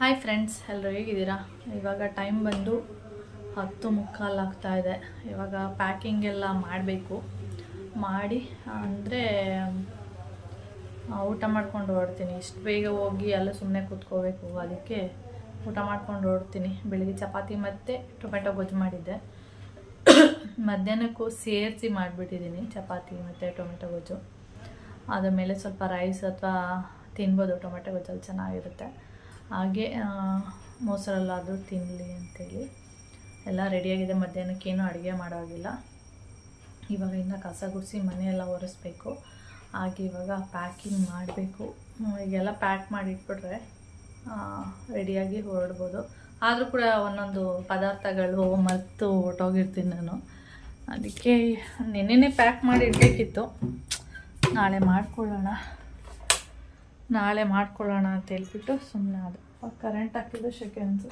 Hi friends ಎಲ್ಲರೂ ಹೇಗಿದ್ದೀರಾ? ಇವಾಗ ಟೈಮ್ ಬಂದು ಹತ್ತು ಮುಕ್ಕಾಲು ಇದೆ. ಇವಾಗ ಪ್ಯಾಕಿಂಗ್ ಎಲ್ಲ ಮಾಡಬೇಕು. ಮಾಡಿ, ಅಂದರೆ ಊಟ ಮಾಡ್ಕೊಂಡು ಹೊರಡ್ತೀನಿ. ಇಷ್ಟು ಬೇಗ ಹೋಗಿ ಎಲ್ಲ ಸುಮ್ಮನೆ ಕೂತ್ಕೋಬೇಕು. ಅದಕ್ಕೆ ಊಟ ಮಾಡ್ಕೊಂಡು ಹೊರಡ್ತೀನಿ. ಬೆಳಿಗ್ಗೆ ಚಪಾತಿ ಮತ್ತು ಟೊಮೆಟೊ ಗೊಜ್ಜು ಮಾಡಿದ್ದೆ. ಮಧ್ಯಾಹ್ನಕ್ಕೂ ಸೇರಿಸಿ ಮಾಡಿಬಿಟ್ಟಿದ್ದೀನಿ ಚಪಾತಿ ಮತ್ತು ಟೊಮೆಟೊ ಗೊಜ್ಜು. ಅದ್ರ ಮೇಲೆ ಸ್ವಲ್ಪ ರೈಸ್ ಅಥವಾ ತಿನ್ಬೋದು. ಟೊಮೆಟೊ ಗೊಜ್ಜಲ್ಲಿ ಚೆನ್ನಾಗಿರುತ್ತೆ. ಹಾಗೆ ಮೊಸರಲ್ಲಾದರೂ ತಿನ್ನಲಿ ಅಂತೇಳಿ. ಎಲ್ಲ ರೆಡಿಯಾಗಿದೆ. ಮಧ್ಯಾಹ್ನಕ್ಕೇನು ಅಡುಗೆ ಮಾಡೋಗಿಲ್ಲ ಇವಾಗ ಇನ್ನು ಕಸ ಗುಡಿಸಿ ಮನೆಯೆಲ್ಲ ಒರೆಸ್ಬೇಕು. ಹಾಗೆ ಇವಾಗ ಪ್ಯಾಕಿಂಗ್ ಮಾಡಬೇಕು. ಈಗೆಲ್ಲ ಪ್ಯಾಕ್ ಮಾಡಿಟ್ಬಿಟ್ರೆ ರೆಡಿಯಾಗಿ ಹೊರಡ್ಬೋದು. ಆದರೂ ಕೂಡ ಒಂದೊಂದು ಪದಾರ್ಥಗಳು ಮತ್ತು ಹೊರ್ಟೋಗಿರ್ತೀನಿ ನಾನು. ಅದಕ್ಕೆ ನೆನ್ನೆನೇ ಪ್ಯಾಕ್ ಮಾಡಿ ಇಡಬೇಕಿತ್ತು. ನಾಳೆ ಮಾಡ್ಕೊಳ್ಳೋಣ. ನಾಳೆ ಮಾಡ್ಕೊಳ್ಳೋಣ ಅಂತ ಹೇಳ್ಬಿಟ್ಟು ಸುಮ್ಮನೆ ಅದು ಕರೆಂಟ್ ಹಾಕಿದ್ದು ಸೆಕೆಂಡ್ಸು.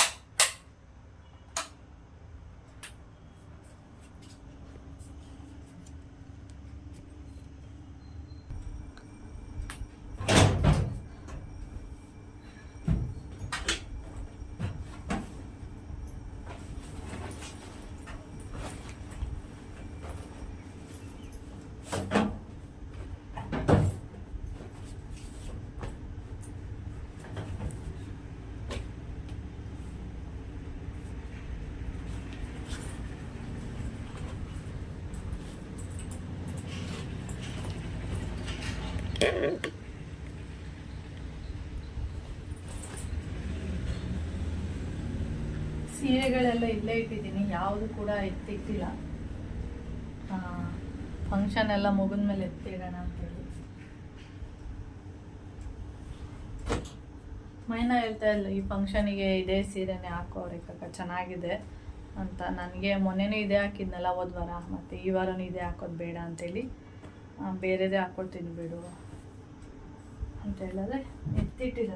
ಸೀರೆಗಳೆಲ್ಲ ಇಲ್ಲೇ ಇಟ್ಟಿದ್ದೀನಿ, ಯಾವುದು ಕೂಡ ಎತ್ತಿಟ್ಟಿಲ್ಲ. ಫಂಕ್ಷನ್ ಎಲ್ಲ ಮುಗಿದ ಮೇಲೆ ಎತ್ತಿಡೋಣ ಅಂತೇಳಿ ಮೈನ ಹೇಳ್ತಾ ಇಲ್ಲ ಈ ಫಂಕ್ಷನಿಗೆ ಇದೇ ಸೀರೆನೇ ಹಾಕೋರಿ ಕಕ್ಕ ಚೆನ್ನಾಗಿದೆ ಅಂತ. ನನಗೆ ಮೊನ್ನೆನೂ ಇದೇ ಹಾಕಿದ್ನಲ್ಲ, ಹೋದ್ವಾರ. ಮತ್ತು ಈ ವಾರನೂ ಇದೇ ಹಾಕೋದು ಬೇಡ ಅಂತೇಳಿ ಬೇರೆದೇ ಹಾಕ್ಕೊಳ್ತೀನಿ ಬಿಡು. ಅಂತ ಹೇಳಿದ್ರೆ ಎತ್ತಿಟ್ಟಿಲ್ಲ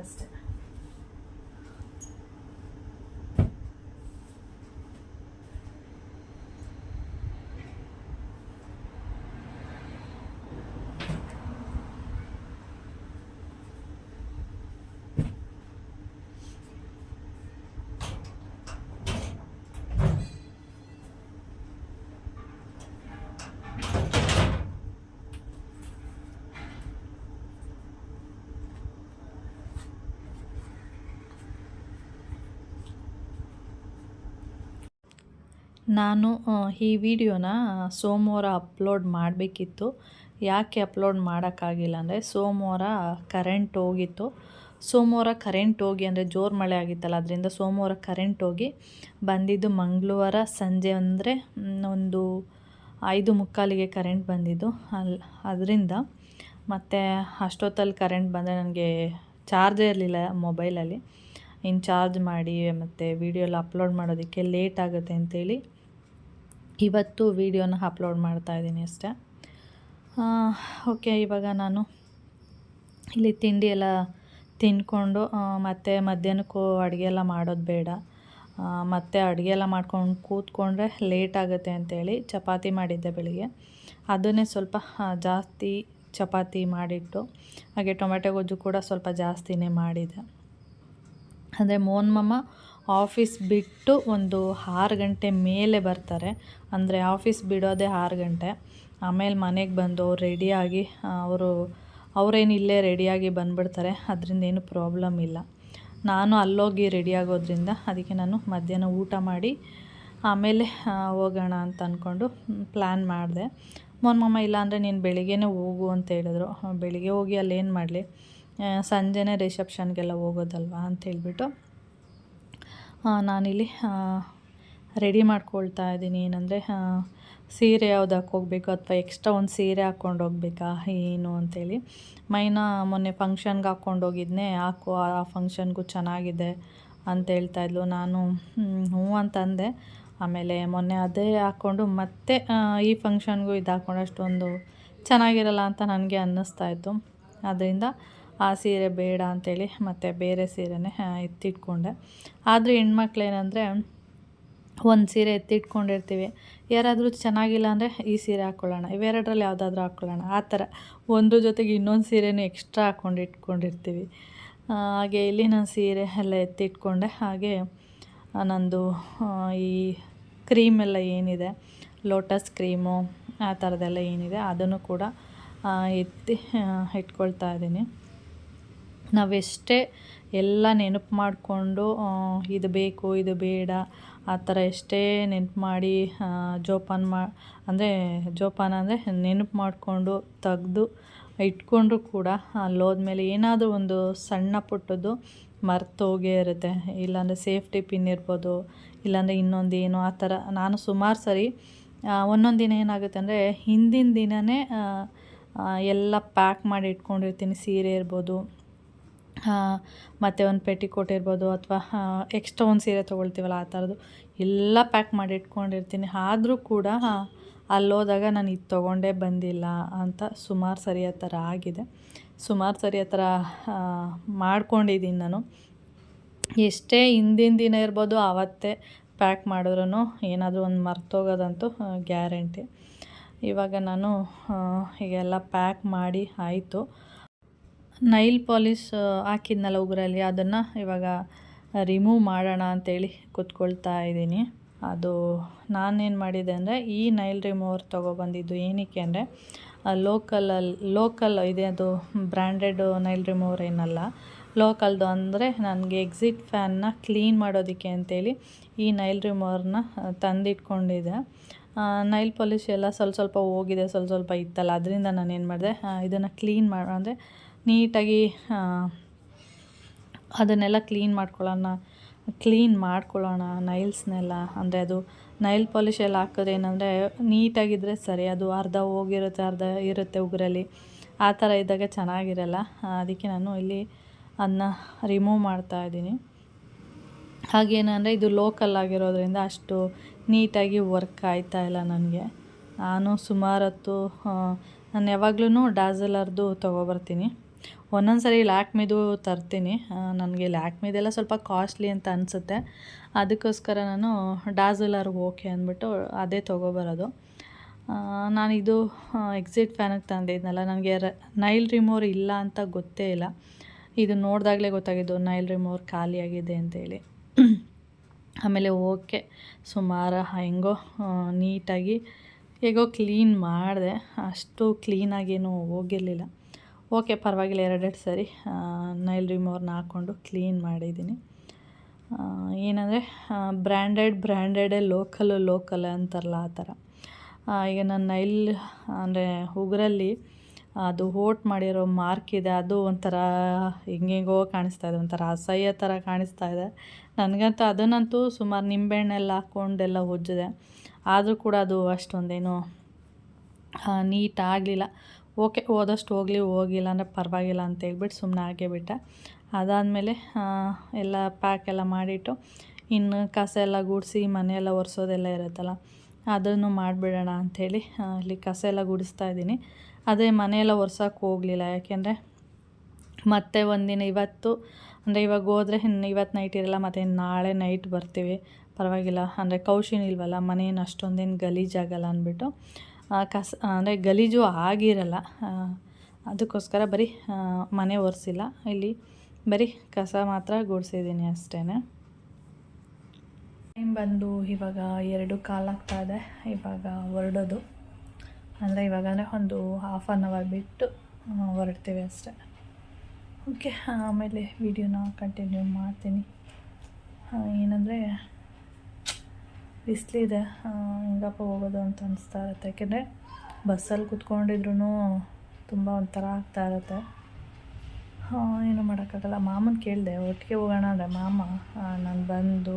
ನಾನು ಈ ವಿಡಿಯೋನ ಸೋಮವಾರ ಅಪ್ಲೋಡ್ ಮಾಡಬೇಕಿತ್ತು. ಯಾಕೆ ಅಪ್ಲೋಡ್ ಮಾಡೋಕ್ಕಾಗಿಲ್ಲ ಅಂದರೆ, ಸೋಮವಾರ ಕರೆಂಟ್ ಹೋಗಿತ್ತು. ಸೋಮವಾರ ಕರೆಂಟ್ ಹೋಗಿ ಅಂದರೆ ಜೋರು ಮಳೆ ಆಗಿತ್ತಲ್ಲ, ಅದರಿಂದ ಸೋಮವಾರ ಕರೆಂಟ್ ಹೋಗಿ ಬಂದಿದ್ದು ಮಂಗಳವಾರ ಸಂಜೆ ಅಂದರೆ ಒಂದು ಐದು ಮುಕ್ಕಾಲಿಗೆ ಕರೆಂಟ್ ಬಂದಿದ್ದು. ಅಲ್ಲಿ ಅದರಿಂದ ಮತ್ತು ಅಷ್ಟೊತ್ತಲ್ಲಿ ಕರೆಂಟ್ ಬಂದರೆ ನನಗೆ ಚಾರ್ಜೇ ಇರಲಿಲ್ಲ ಮೊಬೈಲಲ್ಲಿ ಇನ್ನು ಚಾರ್ಜ್ ಮಾಡಿ ಮತ್ತು ವೀಡಿಯೋಲ್ಲಿ ಅಪ್ಲೋಡ್ ಮಾಡೋದಕ್ಕೆ ಲೇಟ್ ಆಗುತ್ತೆ ಅಂತೇಳಿ ಇವತ್ತು ವೀಡಿಯೋನ ಅಪ್ಲೋಡ್ ಮಾಡ್ತಾ ಇದ್ದೀನಿ ಅಷ್ಟೇ. ಓಕೆ, ಇವಾಗ ನಾನು ಇಲ್ಲಿ ತಿಂಡಿ ಎಲ್ಲ ತಿಂದ್ಕೊಂಡು ಮತ್ತು ಮಧ್ಯಾಹ್ನಕ್ಕೂ ಅಡುಗೆ ಎಲ್ಲ ಮಾಡೋದು ಬೇಡ. ಮತ್ತು ಅಡುಗೆ ಎಲ್ಲ ಮಾಡ್ಕೊಂಡು ಕೂತ್ಕೊಂಡ್ರೆ ಲೇಟ್ ಆಗುತ್ತೆ ಅಂತೇಳಿ ಚಪಾತಿ ಮಾಡಿದ್ದೆ ಬೆಳಿಗ್ಗೆ. ಅದನ್ನೇ ಸ್ವಲ್ಪ ಜಾಸ್ತಿ ಚಪಾತಿ ಮಾಡಿಟ್ಟು, ಹಾಗೆ ಟೊಮೆಟೊ ಗೊಜ್ಜು ಕೂಡ ಸ್ವಲ್ಪ ಜಾಸ್ತಿನೇ ಮಾಡಿದೆ. ಅಂದರೆ ಮೋನ್ ಮಾಮ ಆಫೀಸ್ ಬಿಟ್ಟು ಒಂದು ಆರು ಗಂಟೆ ಮೇಲೆ ಬರ್ತಾರೆ. ಅಂದರೆ ಆಫೀಸ್ ಬಿಡೋದೇ ಆರು ಗಂಟೆ. ಆಮೇಲೆ ಮನೆಗೆ ಬಂದು ಅವ್ರು ರೆಡಿಯಾಗಿ ಅವರು, ಅವರೇನು ಇಲ್ಲೇ ರೆಡಿಯಾಗಿ ಬಂದುಬಿಡ್ತಾರೆ. ಅದರಿಂದ ಏನು ಪ್ರಾಬ್ಲಮ್ ಇಲ್ಲ. ನಾನು ಅಲ್ಲೋಗಿ ರೆಡಿಯಾಗೋದ್ರಿಂದ ಅದಕ್ಕೆ ನಾನು ಮಧ್ಯಾಹ್ನ ಊಟ ಮಾಡಿ, ಆಮೇಲೆ ಹೋಗೋಣ ಅಂತ ಅಂದ್ಕೊಂಡು ಪ್ಲ್ಯಾನ್ ಮಾಡಿದೆ. ಮೊನ್ಮಮ್ಮ ಇಲ್ಲಾಂದರೆ ನೀನು ಬೆಳಿಗ್ಗೆನೇ ಹೋಗು ಅಂತ ಹೇಳಿದ್ರು. ಬೆಳಿಗ್ಗೆ ಹೋಗಿ ಅಲ್ಲೇನು ಮಾಡಲಿ? ಸಂಜೆನೇ ರಿಸೆಪ್ಷನ್ಗೆಲ್ಲ ಹೋಗೋದಲ್ವಾ? ಅಂತ ಹೇಳ್ಬಿಟ್ಟು ನಾನಿಲ್ಲಿ ರೆಡಿ ಮಾಡ್ಕೊಳ್ತಾ ಇದ್ದೀನಿ. ಏನಂದರೆ ಸೀರೆ ಯಾವ್ದು ಹಾಕೋಗ್ಬೇಕು ಅಥವಾ ಎಕ್ಸ್ಟ್ರಾ ಒಂದು ಸೀರೆ ಹಾಕ್ಕೊಂಡು ಹೋಗ್ಬೇಕಾ ಏನು ಅಂಥೇಳಿ ಮೈನಾ ಮೊನ್ನೆ ಫಂಕ್ಷನ್ಗೆ ಹಾಕ್ಕೊಂಡು ಹೋಗಿದ್ನೆ ಹಾಕು, ಆ ಫಂಕ್ಷನ್ಗೂ ಚೆನ್ನಾಗಿದೆ ಅಂತ ಹೇಳ್ತಾ ಇದ್ಲು. ನಾನು ಹ್ಞೂ ಅಂತಂದೆ. ಆಮೇಲೆ ಮೊನ್ನೆ ಅದೇ ಹಾಕ್ಕೊಂಡು ಮತ್ತೆ ಈ ಫಂಕ್ಷನ್ಗೂ ಇದು ಹಾಕ್ಕೊಂಡು ಅಷ್ಟೊಂದು ಚೆನ್ನಾಗಿರಲ್ಲ ಅಂತ ನನಗೆ ಅನ್ನಿಸ್ತಾ ಇತ್ತು. ಅದರಿಂದ ಆ ಸೀರೆ ಬೇಡ ಅಂತೇಳಿ ಮತ್ತು ಬೇರೆ ಸೀರೆನೇ ಎತ್ತಿಟ್ಕೊಂಡೆ ಆದರೆ ಹೆಣ್ಮಕ್ಳು ಏನಂದರೆ ಒಂದು ಸೀರೆ ಎತ್ತಿಟ್ಕೊಂಡಿರ್ತೀವಿ. ಯಾರಾದರೂ ಚೆನ್ನಾಗಿಲ್ಲ ಅಂದರೆ ಈ ಸೀರೆ ಹಾಕ್ಕೊಳ್ಳೋಣ ಇವೆರಡರಲ್ಲಿ ಯಾವುದಾದ್ರೂ ಹಾಕ್ಕೊಳ್ಳೋಣ ಆ ಥರ ಒಂದ್ರ ಜೊತೆಗೆ ಇನ್ನೊಂದು ಸೀರೆನೂ ಎಕ್ಸ್ಟ್ರಾ ಹಾಕ್ಕೊಂಡು ಇಟ್ಕೊಂಡಿರ್ತೀವಿ. ಹಾಗೆ ಇಲ್ಲಿ ನಾನು ಸೀರೆ ಎಲ್ಲ ಎತ್ತಿಟ್ಕೊಂಡೆ. ಹಾಗೆ ನಂದು ಈ ಕ್ರೀಮ್ ಎಲ್ಲ ಏನಿದೆ ಲೋಟಸ್ ಕ್ರೀಮು ಆ ಥರದ್ದೆಲ್ಲ ಏನಿದೆ, ಅದನ್ನು ಕೂಡ ಎತ್ತಿ ಇಟ್ಕೊಳ್ತಾ ಇದ್ದೀನಿ. ನಾವೆಷ್ಟೇ ಎಲ್ಲ ನೆನಪು ಮಾಡಿಕೊಂಡು ಇದು ಬೇಕು, ಇದು ಬೇಡ, ಆ ಥರ ಎಷ್ಟೇ ನೆನಪು ಮಾಡಿ ಜೋಪಾನ ಮಾ, ಅಂದರೆ ಜೋಪಾನ ಅಂದರೆ ನೆನಪು ಮಾಡಿಕೊಂಡು ತೆಗ್ದು ಇಟ್ಕೊಂಡ್ರೂ ಕೂಡ ಅಲ್ಲಿ ಹೋದ್ಮೇಲೆ ಏನಾದರೂ ಒಂದು ಸಣ್ಣ ಪುಟ್ಟದ್ದು ಮರ್ತೋಗೇ ಇರುತ್ತೆ. ಇಲ್ಲಾಂದರೆ ಸೇಫ್ಟಿ ಪಿನ್ ಇರ್ಬೋದು, ಇಲ್ಲಾಂದರೆ ಇನ್ನೊಂದು ಏನು, ಆ ಥರ. ನಾನು ಸುಮಾರು ಸರಿ ಒಂದೊಂದು ದಿನ ಏನಾಗುತ್ತೆ ಅಂದರೆ ಹಿಂದಿನ ದಿನವೇ ಎಲ್ಲ ಪ್ಯಾಕ್ ಮಾಡಿ ಇಟ್ಕೊಂಡಿರ್ತೀನಿ. ಸೀರೆ ಇರ್ಬೋದು ಮತ್ತು ಒಂದು ಪೆಟಿಕೋಟ್ ಇರ್ಬೋದು ಅಥವಾ ಎಕ್ಸ್ಟ್ರಾ ಒಂದು ಸೀರೆ ತೊಗೊಳ್ತೀವಲ್ಲ ಆ ಥರದ್ದು ಎಲ್ಲ ಪ್ಯಾಕ್ ಮಾಡಿ ಇಟ್ಕೊಂಡಿರ್ತೀನಿ. ಆದರೂ ಕೂಡ ಅಲ್ಲೋದಾಗ ನಾನು ಇದು ತೊಗೊಂಡೇ ಬಂದಿಲ್ಲ ಅಂತ ಸುಮಾರು ಸರಿ ಆ ಥರ ಆಗಿದೆ. ಸುಮಾರು ಸರಿ ಆ ಥರ ಮಾಡ್ಕೊಂಡಿದ್ದೀನಿ ನಾನು. ಎಷ್ಟೇ ಹಿಂದಿನ ದಿನ ಇರ್ಬೋದು ಆವತ್ತೇ ಪ್ಯಾಕ್ ಮಾಡಿದ್ರೂ ಏನಾದರೂ ಒಂದು ಮರ್ತೋಗೋದಂತೂ ಗ್ಯಾರಂಟಿ ಇವಾಗ ನಾನು ಹೀಗೆಲ್ಲ ಪ್ಯಾಕ್ ಮಾಡಿ ಆಯಿತು. ನೈಲ್ ಪಾಲಿಶ್ ಹಾಕಿದ್ನಲ್ಲ ಉಗುರಲ್ಲಿ, ಅದನ್ನು ಇವಾಗ ರಿಮೂವ್ ಮಾಡೋಣ ಅಂತೇಳಿ ಕೂತ್ಕೊಳ್ತಾ ಇದ್ದೀನಿ. ಅದು ನಾನೇನು ಮಾಡಿದೆ ಅಂದರೆ, ಈ ನೈಲ್ ರಿಮೂವರ್ ತೊಗೊಬಂದಿದ್ದು ಏನಕ್ಕೆ ಅಂದರೆ ಲೋಕಲಲ್ಲಿ ಲೋಕಲ್ ಇದೆ ಅದು ಬ್ರ್ಯಾಂಡೆಡ್ ನೈಲ್ ರಿಮೂವರ್ ಏನಲ್ಲ. ಲೋಕಲ್ದು ಅಂದರೆ ನನಗೆ ಎಕ್ಸಿಟ್ ಫ್ಯಾನ್ನ ಕ್ಲೀನ್ ಮಾಡೋದಕ್ಕೆ ಅಂತೇಳಿ ಈ ನೈಲ್ ರಿಮೂವರ್ನ ತಂದಿಟ್ಕೊಂಡಿದೆ ನೈಲ್ ಪಾಲಿಶ್ ಎಲ್ಲ ಸ್ವಲ್ಪ ಸ್ವಲ್ಪ ಹೋಗಿದೆ, ಸ್ವಲ್ಪ ಸ್ವಲ್ಪ ಇತ್ತಲ್ಲ, ಅದರಿಂದ ನಾನು ಏನು ಮಾಡಿದೆ ಇದನ್ನು ಕ್ಲೀನ್ ಮಾಡಿ ಅಂದರೆ ನೀಟಾಗಿ ಅದನ್ನೆಲ್ಲ ಕ್ಲೀನ್ ಮಾಡ್ಕೊಳ್ಳೋಣ ಕ್ಲೀನ್ ಮಾಡ್ಕೊಳ್ಳೋಣ ನೈಲ್ಸ್ನೆಲ್ಲ. ಅಂದರೆ ಅದು ನೈಲ್ ಪಾಲಿಶ್ ಎಲ್ಲ ಹಾಕಿದ್ರೆ ಏನಂದರೆ ನೀಟಾಗಿದ್ದರೆ ಸರಿ ಅದು ಅರ್ಧ ಹೋಗಿರುತ್ತೆ ಅರ್ಧ ಇರುತ್ತೆ ಉಗುರಲ್ಲಿ. ಆ ಥರ ಇದ್ದಾಗ ಚೆನ್ನಾಗಿರಲ್ಲ. ಅದಕ್ಕೆ ನಾನು ಇಲ್ಲಿ ಅದನ್ನ ರಿಮೂವ್ ಮಾಡ್ತಾ ಇದ್ದೀನಿ. ಹಾಗೇನಂದರೆ ಇದು ಲೋಕಲ್ ಆಗಿರೋದ್ರಿಂದ ಅಷ್ಟು ನೀಟಾಗಿ ವರ್ಕ್ ಆಯ್ತಾ ಇಲ್ಲ ನನಗೆ. ನಾನು ಸುಮಾರು ಹೊತ್ತು ಆ, ನಾನು ಯಾವಾಗ್ಲೂ ಡಾಝಲರ್ದು ತೊಗೊಬರ್ತೀನಿ. ಒಂದೊಂದು ಸರಿ ಲ್ಯಾಕ್ಮಿದು ತರ್ತೀನಿ. ನನಗೆ ಲ್ಯಾಕ್ಮಿದೆಲ್ಲ ಸ್ವಲ್ಪ ಕಾಸ್ಟ್ಲಿ ಅಂತ ಅನಿಸುತ್ತೆ. ಅದಕ್ಕೋಸ್ಕರ ನಾನು ಡಾಝಲರ್ಗೆ ಓಕೆ ಅಂದ್ಬಿಟ್ಟು ಅದೇ ತೊಗೊಬರೋದು. ನಾನು ಇದು ಎಕ್ಸಿಟ್ ಫ್ಯಾನಿಗೆ ತಂದಿದ್ನಲ್ಲ, ನನಗೆ ನೈಲ್ ರಿಮೋರ್ ಇಲ್ಲ ಅಂತ ಗೊತ್ತೇ ಇಲ್ಲ. ಇದು ನೋಡಿದಾಗಲೇ ಗೊತ್ತಾಗಿದ್ದು ನೈಲ್ ರಿಮೋರ್ ಖಾಲಿಯಾಗಿದೆ ಅಂತೇಳಿ. ಆಮೇಲೆ ಓಕೆ ಸುಮಾರು ಹೆಂಗೋ ನೀಟಾಗಿ ಹೇಗೋ ಕ್ಲೀನ್ ಮಾಡಿದೆ. ಅಷ್ಟು ಕ್ಲೀನಾಗೇನು ಹೋಗಿರಲಿಲ್ಲ. ಓಕೆ, ಪರವಾಗಿಲ್ಲ, ಎರಡೆರಡು ಸರಿ. ನೈಲ್ ರಿಮೂವರ್ನ ಹಾಕ್ಕೊಂಡು ಕ್ಲೀನ್ ಮಾಡಿದ್ದೀನಿ. ಏನಂದರೆ ಬ್ರ್ಯಾಂಡೆಡ್, ಬ್ರ್ಯಾಂಡೆಡೇ ಲೋಕಲು ಲೋಕಲ್ ಅಂತಾರಲ್ಲ ಆ ಥರ. ಈಗ ನಾನು ನೈಲ್, ಅಂದರೆ ಉಗುರಲ್ಲಿ ಅದು ಹೋಟ್ ಮಾಡಿರೋ ಮಾರ್ಕ್ ಇದೆ, ಅದು ಒಂಥರ ಹೆಂಗೆಂಗೋ ಕಾಣಿಸ್ತಾ ಇದೆ, ಒಂಥರ ಅಸಹ್ಯ ಥರ ಕಾಣಿಸ್ತಾ ಇದೆ. ನನಗಂತೂ ಅದನ್ನಂತೂ ಸುಮಾರು ನಿಂಬೆಹಣ್ಣೆಲ್ಲ ಹಾಕ್ಕೊಂಡೆಲ್ಲ ಉಜ್ಜಿದೆ. ಆದರೂ ಕೂಡ ಅದು ಅಷ್ಟೊಂದೇನು ನೀಟ್ ಆಗಲಿಲ್ಲ. ಓಕೆ ಹೋದಷ್ಟು ಹೋಗಲಿ, ಹೋಗಿಲ್ಲ ಅಂದರೆ ಪರವಾಗಿಲ್ಲ ಅಂತ ಹೇಳ್ಬಿಟ್ಟು ಸುಮ್ಮನೆ ಆಗೇ ಬಿಟ್ಟೆ. ಅದಾದಮೇಲೆ ಎಲ್ಲ ಪ್ಯಾಕ್ ಎಲ್ಲ ಮಾಡಿಟ್ಟು ಇನ್ನು ಕಸ ಎಲ್ಲ ಗುಡಿಸಿ ಮನೆಯೆಲ್ಲ ಒರೆಸೋದೆಲ್ಲ ಇರುತ್ತಲ್ಲ, ಅದನ್ನು ಮಾಡಿಬಿಡೋಣ ಅಂಥೇಳಿ ಇಲ್ಲಿ ಕಸ ಎಲ್ಲ ಗುಡಿಸ್ತಾ ಇದ್ದೀನಿ. ಅದೇ ಮನೆಯೆಲ್ಲ ಒರ್ಸೋಕೆ ಹೋಗಲಿಲ್ಲ, ಯಾಕೆಂದರೆ ಮತ್ತೆ ಒಂದಿನ ಇವತ್ತು, ಅಂದರೆ ಇವಾಗ ಹೋದರೆ ಇನ್ನು ಇವತ್ತು ನೈಟ್ ಇರಲ್ಲ, ಮತ್ತು ನಾಳೆ ನೈಟ್ ಬರ್ತೀವಿ. ಪರವಾಗಿಲ್ಲ, ಅಂದರೆ ಕೌಶಿನ್ ಇಲ್ವಲ್ಲ, ಮನೇನು ಅಷ್ಟೊಂದೇನು ಗಲೀಜಾಗಲ್ಲ ಅಂದ್ಬಿಟ್ಟು. ಕಸ ಅಂದರೆ ಗಲೀಜು ಆಗಿರಲ್ಲ ಅದಕ್ಕೋಸ್ಕರ ಬರೀ ಮನೆ ಒರೆಸಿಲ್ಲ. ಇಲ್ಲಿ ಬರೀ ಕಸ ಮಾತ್ರ ಗುಡಿಸಿದ್ದೀನಿ ಅಷ್ಟೇ ಟೈಮ್ ಬಂದು ಇವಾಗ ಎರಡು ಕಾಲಾಗ್ತಾ ಇದೆ, ಇವಾಗ ಹೊರಡೋದು. ಅಂದರೆ ಇವಾಗ ಅಂದರೆ ಒಂದು ಹಾಫ್ ಆನ್ ಅವರ್ ಬಿಟ್ಟು ಹೊರಡ್ತೀವಿ ಅಷ್ಟೇ. ಓಕೆ ಆಮೇಲೆ ವಿಡಿಯೋನ ಕಂಟಿನ್ಯೂ ಮಾಡ್ತೀನಿ. ಏನಂದರೆ ಬಿಸಿಲಿದೆ ಹೆಂಗಪ್ಪ ಹೋಗೋದು ಅಂತ ಅನಿಸ್ತಾ ಇರುತ್ತೆ. ಯಾಕೆಂದರೆ ಬಸ್ಸಲ್ಲಿ ಕುತ್ಕೊಂಡಿದ್ರು ತುಂಬ ಒಂಥರ ಆಗ್ತಾ ಇರುತ್ತೆ. ಏನೂ ಮಾಡೋಕ್ಕಾಗಲ್ಲ. ಮಾಮನ ಕೇಳಿದೆ, ಒಟ್ಟಿಗೆ ಹೋಗೋಣ ಅಂದರೆ, ಮಾಮ ನಾನು ಬಂದು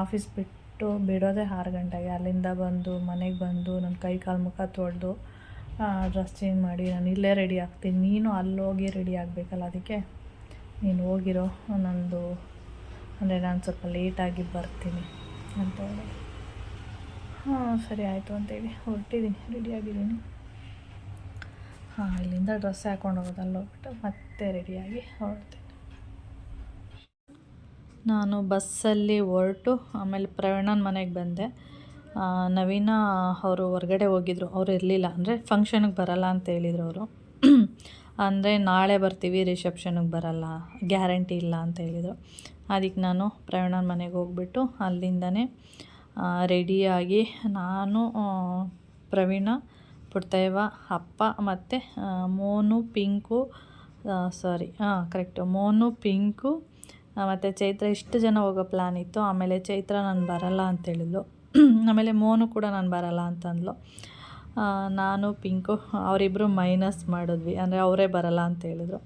ಆಫೀಸ್ ಬಿಟ್ಟು ಬಿಡೋದೇ ಆರು ಗಂಟೆಗೆ. ಅಲ್ಲಿಂದ ಬಂದು, ಮನೆಗೆ ಬಂದು, ನನ್ನ ಕೈ ಕಾಲು ಮುಖ ತೊಳೆದು ಡ್ರೆಸ್ ಚೇಂಜ್ ಮಾಡಿ, ನಾನು ಇಲ್ಲೇ ರೆಡಿ ಆಗ್ತೀನಿ. ನೀನು ಅಲ್ಲಿ ಹೋಗಿ ರೆಡಿ ಆಗಬೇಕಲ್ಲ ಅದಕ್ಕೆ? ನೀನು ಹೋಗಿರೋ ನನ್ನದು ಅಂದರೆ ನಾನು ಸ್ವಲ್ಪ ಲೇಟಾಗಿ ಬರ್ತೀನಿ. ಅಂತ ಹೇಳಿದ್ರು ಹಾಂ, ಸರಿ ಆಯಿತು ಅಂತೇಳಿ ಹೊರಟಿದ್ದೀನಿ ರೆಡಿಯಾಗಿದ್ದೀನಿ ಹಾಂ, ಇಲ್ಲಿಂದ ಡ್ರೆಸ್ ಹಾಕ್ಕೊಂಡು ಹೋಗೋದು, ಅಲ್ಲಿ ಹೋಗ್ಬಿಟ್ಟು ಮತ್ತೆ ರೆಡಿಯಾಗಿ ಹೊರಡ್ತೀನಿ. ನಾನು ಬಸ್ಸಲ್ಲಿ ಹೊರಟು, ಆಮೇಲೆ ಪ್ರವೀಣನ ಮನೆಗೆ ಬಂದೆ. ನವೀನ ಅವರು ಹೊರಗಡೆ ಹೋಗಿದ್ರು. ಅವ್ರು ಇರಲಿಲ್ಲ ಅಂದರೆ ಫಂಕ್ಷನ್ಗೆ ಬರಲ್ಲ ಅಂತ ಹೇಳಿದ್ರು ಅವರು. ಅಂದರೆ ನಾಳೆ ಬರ್ತೀವಿ ರಿಸೆಪ್ಷನಿಗೆ ಬರಲ್ಲ ಗ್ಯಾರಂಟಿ ಇಲ್ಲ ಅಂತ ಹೇಳಿದರು. ಅದಕ್ಕೆ ನಾನು ಪ್ರವೀಣನ ಮನೆಗೆ ಹೋಗ್ಬಿಟ್ಟು ಅಲ್ಲಿಂದನೇ ರೆಡಿಯಾಗಿ ನಾನು ಪ್ರವೀಣ ಪುಟ್ಟಯ್ಯವ ಅಪ್ಪ ಮತ್ತು ಮೋನು, ಪಿಂಕು ಸಾರಿ ಹಾಂ ಕರೆಕ್ಟು ಮೋನು, ಪಿಂಕು ಮತ್ತು ಚೈತ್ರ, ಇಷ್ಟು ಜನ ಹೋಗೋ ಪ್ಲ್ಯಾನ್ ಇತ್ತು. ಆಮೇಲೆ ಚೈತ್ರ ನಾನು ಬರಲ್ಲ ಅಂತೇಳಿದ್ಲು ಆಮೇಲೆ ಮೋನು ಕೂಡ ನಾನು ಬರಲ್ಲ ಅಂತಂದ್ಲು ನಾನು, ಪಿಂಕು ಅವರಿಬ್ಬರು ಮೈನಸ್ ಮಾಡಿದ್ವಿ. ಅಂದರೆ ಅವರೇ ಬರಲ್ಲ ಅಂತ ಹೇಳಿದ್ರು.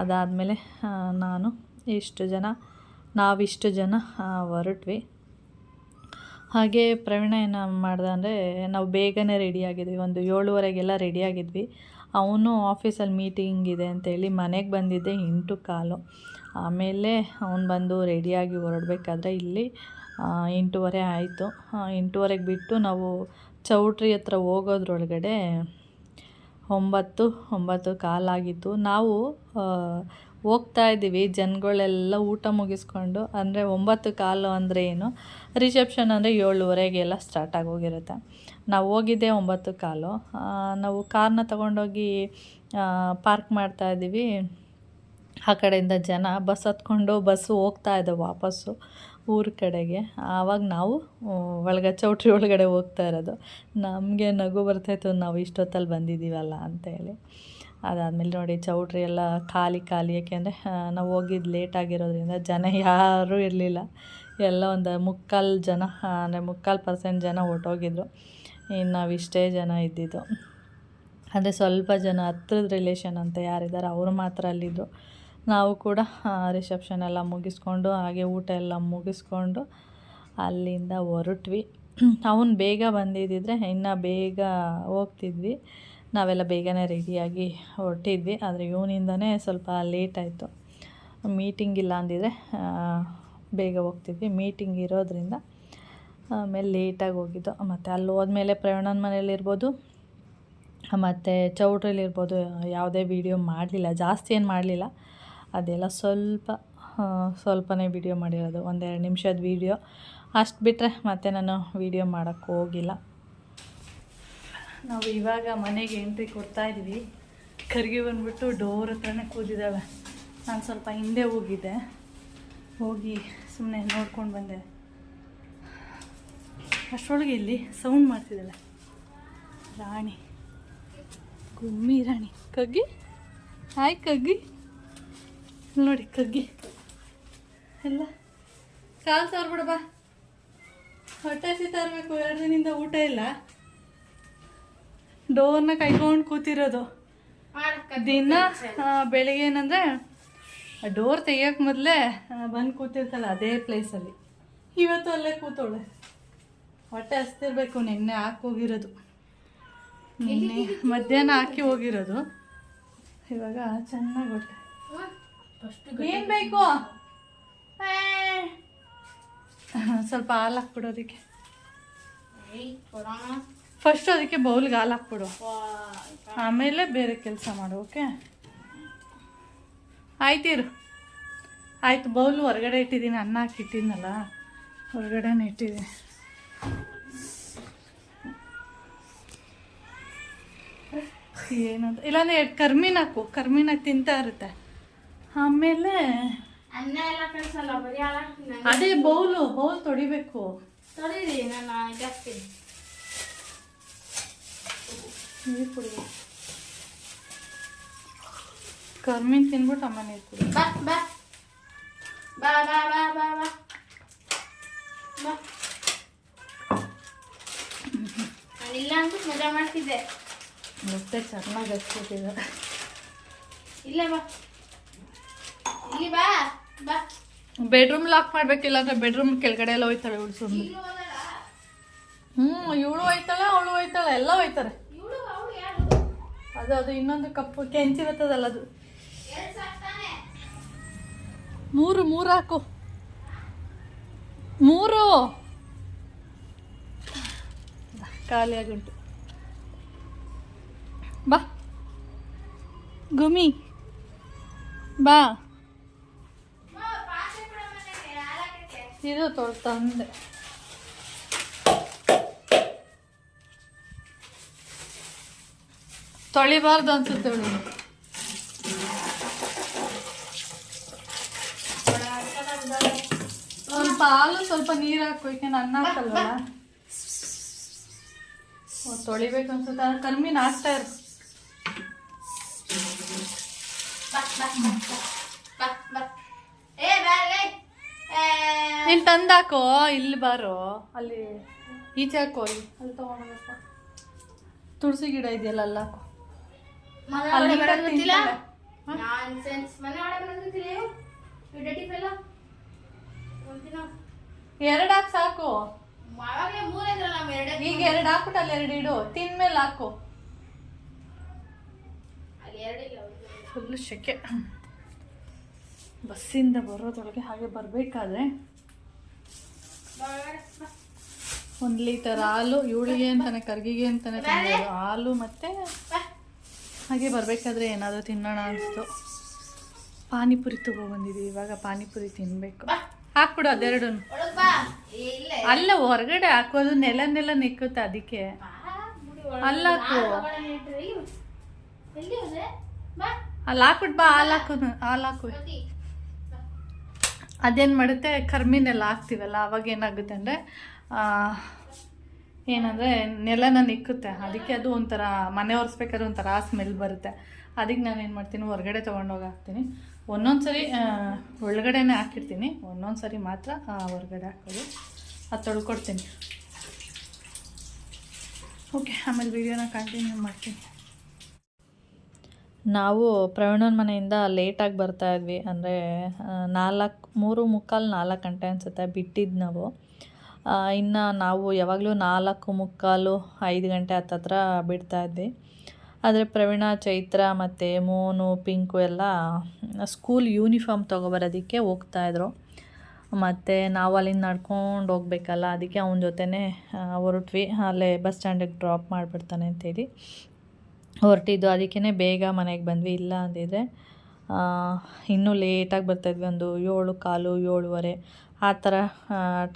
ಅದಾದಮೇಲೆ ನಾನು ಇಷ್ಟು ಜನ ನಾವಿಷ್ಟು ಜನ ಹೊರಟ್ವಿ. ಹಾಗೆ ಪ್ರವೀಣ ಏನು ಮಾಡ್ದೆ ಅಂದರೆ, ನಾವು ಬೇಗನೆ ರೆಡಿಯಾಗಿದ್ವಿ ಒಂದು ಏಳುವರೆಗೆಲ್ಲ ರೆಡಿಯಾಗಿದ್ವಿ ಅವನು ಆಫೀಸಲ್ಲಿ ಮೀಟಿಂಗ್ ಇದೆ ಅಂತೇಳಿ ಮನೆಗೆ ಬಂದಿದ್ದೆ ಎಂಟು ಕಾಲು. ಆಮೇಲೆ ಅವನು ಬಂದು ರೆಡಿಯಾಗಿ ಹೊರಡಬೇಕಾದ್ರೆ ಇಲ್ಲಿ ಎಂಟುವರೆ ಆಯಿತು. ಎಂಟೂವರೆಗೆ ಬಿಟ್ಟು ನಾವು ಚೌಟ್ರಿ ಹತ್ರ ಹೋಗೋದ್ರೊಳಗಡೆ ಒಂಬತ್ತು ಒಂಬತ್ತು ಕಾಲಾಗಿತ್ತು ನಾವು ಹೋಗ್ತಾ ಇದ್ದೀವಿ. ಜನಗಳೆಲ್ಲ ಊಟ ಮುಗಿಸ್ಕೊಂಡು, ಅಂದರೆ ಒಂಬತ್ತು ಕಾಲು ಅಂದರೆ ಏನು? ರಿಸೆಪ್ಷನ್ ಅಂದರೆ ಏಳುವರೆಗೆಲ್ಲ ಸ್ಟಾರ್ಟ್ ಹೋಗಿರುತ್ತೆ ನಾವು ಹೋಗಿದ್ದೆ ಒಂಬತ್ತು ಕಾಲು. ನಾವು ಕಾರ್ನ ತಗೊಂಡೋಗಿ ಪಾರ್ಕ್ ಮಾಡ್ತಾ ಇದ್ದೀವಿ. ಆ ಕಡೆಯಿಂದ ಜನ ಬಸ್ ಹತ್ಕೊಂಡು ಬಸ್ಸು ಹೋಗ್ತಾ ಇದೆ ವಾಪಸ್ಸು ಊರ ಕಡೆಗೆ. ಆವಾಗ ನಾವು ಒಳಗ ಚೌಟ್ರಿ ಒಳಗಡೆ ಹೋಗ್ತಾ ಇರೋದು. ನಮಗೆ ನಗು ಬರ್ತಾಯಿತ್ತು ನಾವು ಇಷ್ಟೊತ್ತಲ್ಲಿ ಬಂದಿದ್ದೀವಲ್ಲ ಅಂತೇಳಿ ಅದಾದಮೇಲೆ ನೋಡಿ ಚೌಟ್ರಿ ಎಲ್ಲ ಖಾಲಿ ಖಾಲಿ. ಯಾಕೆಂದರೆ ನಾವು ಹೋಗಿದ್ದು ಲೇಟ್ ಆಗಿರೋದ್ರಿಂದ ಜನ ಯಾರೂ ಇರಲಿಲ್ಲ. ಎಲ್ಲ ಒಂದು ಮುಕ್ಕಾಲು ಜನ ಅಂದರೆ ಮುಕ್ಕಾಲು ಪರ್ಸೆಂಟ್ ಜನ ಹೊಟ್ಟೋಗಿದ್ರು ಇನ್ನು ನಾವು ಇಷ್ಟೇ ಜನ ಇದ್ದಿದ್ದು. ಅಂದರೆ ಸ್ವಲ್ಪ ಜನ ಹತ್ರದ ರಿಲೇಷನ್ ಅಂತ ಯಾರಿದ್ದಾರೆ ಅವರು ಮಾತ್ರ ಅಲ್ಲಿದ್ದರು ನಾವು ಕೂಡ ರಿಸೆಪ್ಷನ್ ಎಲ್ಲ ಮುಗಿಸ್ಕೊಂಡು, ಹಾಗೆ ಊಟ ಎಲ್ಲ ಮುಗಿಸ್ಕೊಂಡು ಅಲ್ಲಿಂದ ಹೊರಟ್ವಿ. ಅವನು ಬೇಗ ಬಂದಿದ್ದಿದ್ರೆ ಇನ್ನು ಬೇಗ ಹೋಗ್ತಿದ್ವಿ. ನಾವೆಲ್ಲ ಬೇಗನೆ ರೆಡಿಯಾಗಿ ಹೊರಟಿದ್ವಿ, ಆದರೆ ಇವನಿಂದನೇ ಸ್ವಲ್ಪ ಲೇಟ್ ಆಯಿತು. ಮೀಟಿಂಗ್ ಇಲ್ಲ ಅಂದಿದ್ರೆ ಬೇಗ ಹೋಗ್ತಿದ್ವಿ. ಮೀಟಿಂಗ್ ಇರೋದ್ರಿಂದ ಆಮೇಲೆ ಲೇಟಾಗಿ ಹೋಗಿದ್ದು. ಮತ್ತು ಅಲ್ಲಿ ಹೋದ್ಮೇಲೆ ಪ್ರಯಾಣನ ಮನೇಲಿರ್ಬೋದು ಮತ್ತು ಚೌಟ್ರಿಲಿರ್ಬೋದು ಯಾವುದೇ ವೀಡಿಯೋ ಮಾಡಲಿಲ್ಲ. ಜಾಸ್ತಿ ಏನು ಮಾಡಲಿಲ್ಲ. ಅದೆಲ್ಲ ಸ್ವಲ್ಪ ಸ್ವಲ್ಪನೇ ವೀಡಿಯೋ ಮಾಡಿರೋದು. ಒಂದೆರಡು ನಿಮಿಷದ ವೀಡಿಯೋ. ಅಷ್ಟು ಬಿಟ್ಟರೆ ಮತ್ತೆ ನಾನು ವೀಡಿಯೋ ಮಾಡೋಕ್ಕೆ ಹೋಗಿಲ್ಲ. ನಾವು ಇವಾಗ ಮನೆಗೆ ಎಂಟ್ರಿ ಕೊಡ್ತಾ ಇದ್ದೀವಿ. ಕರ್ಗಿ ಬಂದ್ಬಿಟ್ಟು ಡೋರ್ ಹತ್ರನೇ ಕೂತಿದ್ದಾವೆ. ನಾನು ಸ್ವಲ್ಪ ಹಿಂದೆ ಹೋಗಿದ್ದೆ. ಹೋಗಿ ಸುಮ್ಮನೆ ನೋಡ್ಕೊಂಡು ಬಂದೆ. ಅಷ್ಟರೊಳಗೆ ಇಲ್ಲಿ ಸೌಂಡ್ ಮಾಡ್ತಿದ್ದಾಳೆ. ರಾಣಿ. ಗುಮ್ಮಿ ರಾಣಿ. ಕಗ್ಗಿ? ಹಾಯ್ ಕಗ್ಗಿ. ನೋಡಿ, ಕಗ್ಗಿ. ಎಲ್ಲ? ಕಾಲು ಸಾರ್ಬಿಡ ಬಾ. ಹೊಟ್ಟೆ ಹಸಿ ತರಬೇಕು, ಎರಡು ದಿನದಿಂದ ಊಟ ಇಲ್ಲ. ಡೋರ್ನ ಕೈಕೊಂಡು ಕೂತಿರೋದು. ದಿನ ಬೆಳಿಗ್ಗೆ ಏನಂದರೆ ಡೋರ್ ತೆಗಿಯೋಕೆ ಮೊದಲೇ ಬಂದು ಕೂತಿರ್ತಲ್ಲ ಅದೇ ಪ್ಲೇಸಲ್ಲಿ ಇವತ್ತು ಅಲ್ಲೇ ಕೂತೋಳೆ ಹೊಟ್ಟೆ ಹಸ್ತಿರ್ಬೇಕು ನಿನ್ನೆ ಹಾಕಿ ಹೋಗಿರೋದು. ನಿನ್ನೆ ಮಧ್ಯಾಹ್ನ ಹಾಕಿ ಹೋಗಿರೋದು. ಇವಾಗ ಚೆನ್ನಾಗಿ ಹೊಟ್ಟೆ. ಏನು ಬೇಕು. ಸ್ವಲ್ಪ ಹಾಲು ಹಾಕ್ಬಿಡು ಅದಕ್ಕೆ. ಫಸ್ಟ್ ಅದಕ್ಕೆ ಬೌಲ್ಗೆ ಹಾಲು ಹಾಕ್ಬಿಡು. ಆಮೇಲೆ ಬೇರೆ ಕೆಲಸ ಮಾಡು ಓಕೆ ಆಯ್ತಿರು ಆಯ್ತು ಬೌಲ್ ಹೊರಗಡೆ ಇಟ್ಟಿದ್ದೀನಿ ಅನ್ನ ಹಾಕಿಟ್ಟಿದ್ನಲ್ಲ ಹೊರಗಡೆನೇ ಇಟ್ಟಿದ್ದೀನಿ ಏನಂತ ಇಲ್ಲಾಂದ್ರೆ ಎರಡು ಕರ್ಮೀನ್ ಹಾಕು ಕರ್ಮೀನ್ ತಿಂತಾ ಇರುತ್ತೆ. ಆಮೇಲೆ ಅದೇ ಬೌಲು ಬೌಲ್ ತೊಡಿಬೇಕು ನಾನು ನೀರು ಕುಡಿಬೇಕು ಕರ್ಮೀನ್ ತಿನ್ಬಿಟ್ಟು ಅಮ್ಮ ನೀರು ಕುಡಿ ಬಾ. ಬಾ ಬಾ ಬಾ ಬಾ ಬಾ. ಬಾ. ಬಾ ನಾನಿಲ್ಲ ಮಜಾ ಮಾಡ್ತಿದ್ದೆ. ಮತ್ತೆ ಚೆನ್ನಾಗಿ ಇಲ್ಲ ಬಾ. ಇಲ್ಲಿ ಬಾ ಬಾ. ಬೆಡ್ರೂಮ್ ಲಾಕ್ ಮಾಡ್ಬೇಕಿಲ್ಲ ಅಂದ್ರೆ ಬೆಡ್ರೂಮ್ ಕೆಳಗಡೆ ಎಲ್ಲ ಹೋಯ್ತಾಳೆ ಉಳಿಸ್ ಹ್ಞೂ ಇವಳು ಹೋಯ್ತಾಳೆ ಅವಳು ಹೋಯ್ತಾಳೆ ಎಲ್ಲ ಹೋಯ್ತಾರೆ. ಅದು ಇನ್ನೊಂದು ಕಪ್ಪು, ಕೆಂಚಿ ಬರ್ತದಲ್ಲ ಅದು. ಮೂರು ಮೂರು ಹಾಕು. ಮೂರು. ಖಾಲಿಯಾಗುಂಟು. ಬಾ. ಗುಮಿ ಬಾ. ಇದು ತೊಳ್ತಂದೆ. ತೊಳಿಬಾರ್ದು ಅನ್ಸುತ್ತೆ ಅವಳಿಗೆ ಸ್ವಲ್ಪ ಹಾಲು ಸ್ವಲ್ಪ ನೀರು ಹಾಕು ಏಕೆಂದ್ರೆ ಅನ್ನ ಹಾಕಲ್ವ ತೊಳಿಬೇಕು ಅನ್ಸುತ್ತೆ. ಕರ್ಮಿ ಹಾಕ್ತಾ ಇರು ನೀನು ತಂದಾಕೋ ಇಲ್ಲಿ ಬಾರೋ. ಅಲ್ಲಿ ಈಚೆ ಹಾಕೋ ಅಲ್ಲಿ ಅಲ್ಲಿ ತುಳಸಿ ಗಿಡ ಇದೆಯಲ್ಲ ಅಲ್ಲಾಕೋ ಅಲ್ಲಿ ಒಳಗೆ ಬರೋದು ಗೊತ್ತಿಲ್ಲ? ತಿಂತಾಳೆ. ನಾನ್ಸೆನ್ಸ್ ಮನೆ ಒಳಗೆ ಗೊತ್ತಿಲ್ಲ ಇವು ಡಟಿ ಒಂದಿನ. ಎರಡು ಹಾಕಿ ಸಾಕು. ಅವಾಗಲೇ ಮೂರೇ ಇದ್ರಲ್ಲ ನಾವು ಎರಡೇ ಈಗ ಎರಡು ಹಾಕ್ಬಿಟ್ಟು ಅಲ್ಲಿ ಎರಡು ಇಡು. ತಿಂದ್ಮೇಲೆ ಹಾಕು. ಅಲ್ಲಿ ಎರಡೇ ಇಲ್ಲ ಫುಲ್ಲು ಶೆಕೆ ಬಸ್ಸಿಂದ ಬರೋದೊಳಗೆ ಹಾಗೆ ಬರಬೇಕಾದ್ರೆ ಒಂದ್ ಲೀಟರ್ ಹಾಲು ಇವಳಿಗೆ ಅಂತಾನೆ ಕರ್ಗಿಗೆ ಅಂತಾನೆ ಹಾಲು ಮತ್ತೆ. ಹಾಗೆ ಬರಬೇಕಾದ್ರೆ ಏನಾದರೂ ತಿನ್ನೋಣ ಅನಿಸ್ತು ಪಾನಿಪುರಿ ತಗೊಬಂದಿದ್ದೀವಿ ಇವಾಗ ಪಾನಿಪುರಿ ತಿನ್ನಬೇಕು. ಹಾಕ್ಬಿಡು ಅದೆರಡು ಅಲ್ಲ, ಹೊರಗಡೆ ಹಾಕೋದು ನೆಲ ನೆಲ ನಿಕ್ಕುತ್ತೆ ಅದಕ್ಕೆ. ಅಲ್ಲ ಹಾಕು. ಅಲ್ಲಿ ಹಾಕ್ಬಿಟ್ಟು ಬಾ, ಹಾಲು ಹಾಕು ಹಾಲು ಹಾಕು. ಅದೇನು ಮಾಡುತ್ತೆ, ಕರ್ಮಿನೆಲ್ಲ ಹಾಕ್ತೀವಲ್ಲ, ಅವಾಗ ಏನಾಗುತ್ತೆ ಅಂದರೆ ಏನಂದರೆ ನೆಲನ ನಿಕ್ಕುತ್ತೆ. ಅದಕ್ಕೆ ಅದು ಒಂಥರ ಮನೆ ಒರೆಸ್ಬೇಕಾದ್ರೆ ಒಂಥರ ಸ್ಮೆಲ್ ಬರುತ್ತೆ. ಅದಕ್ಕೆ ನಾನು ಏನು ಮಾಡ್ತೀನಿ, ಹೊರಗಡೆ ತೊಗೊಂಡೋಗಿ ಹಾಕ್ತೀನಿ ಒಂದೊಂದು ಸರಿ ಒಳಗಡೆನೇ ಹಾಕಿರ್ತೀನಿ. ಒಂದೊಂದು ಸರಿ ಮಾತ್ರ ಹೊರಗಡೆ ಹಾಕೋದು. ಅದು ತೊಳ್ಕೊಡ್ತೀನಿ. ಓಕೆ ಆಮೇಲೆ ವಿಡಿಯೋನ ಕಂಟಿನ್ಯೂ ಮಾಡ್ತೀನಿ. ನಾವು ಪ್ರವೀಣನ ಮನೆಯಿಂದ ಲೇಟಾಗಿ ಬರ್ತಾ ಇದ್ವಿ. ಅಂದರೆ ನಾಲ್ಕು, ಮೂರು ಮುಕ್ಕಾಲು ನಾಲ್ಕು ಗಂಟೆ ಅನಿಸುತ್ತೆ ಬಿಟ್ಟಿದ್ದು ನಾವು. ಇನ್ನು ನಾವು ಯಾವಾಗಲೂ ನಾಲ್ಕು ಮುಕ್ಕಾಲು ಐದು ಗಂಟೆ ಹತ್ತತ್ರ ಬಿಡ್ತಾ ಇದ್ವಿ. ಆದರೆ ಪ್ರವೀಣ, ಚೈತ್ರ ಮತ್ತು ಮೋನು, ಪಿಂಕು ಎಲ್ಲ ಸ್ಕೂಲ್ ಯೂನಿಫಾರ್ಮ್ ತೊಗೊಬರೋದಕ್ಕೆ ಹೋಗ್ತಾಯಿದ್ರು ಮತ್ತು ನಾವು ಅಲ್ಲಿಂದ ನಡ್ಕೊಂಡು ಹೋಗ್ಬೇಕಲ್ಲ, ಅದಕ್ಕೆ ಅವನ ಜೊತೆನೇ ಹೊರಟ್ವಿ. ಅಲ್ಲೇ ಬಸ್ ಸ್ಟ್ಯಾಂಡಿಗೆ ಡ್ರಾಪ್ ಮಾಡಿಬಿಡ್ತಾನೆ ಅಂತೇಳಿ. ಹೊರಟಿದ್ದು ಅದಕ್ಕೇ ಬೇಗ ಮನೆಗೆ ಬಂದ್ವಿ. ಇಲ್ಲ ಅಂದಿದ್ರೆ ಇನ್ನೂ ಲೇಟಾಗಿ ಬರ್ತಾಯಿದ್ವಿ ಒಂದು ಏಳು, ಕಾಲು ಏಳುವರೆ. ಆ ಥರ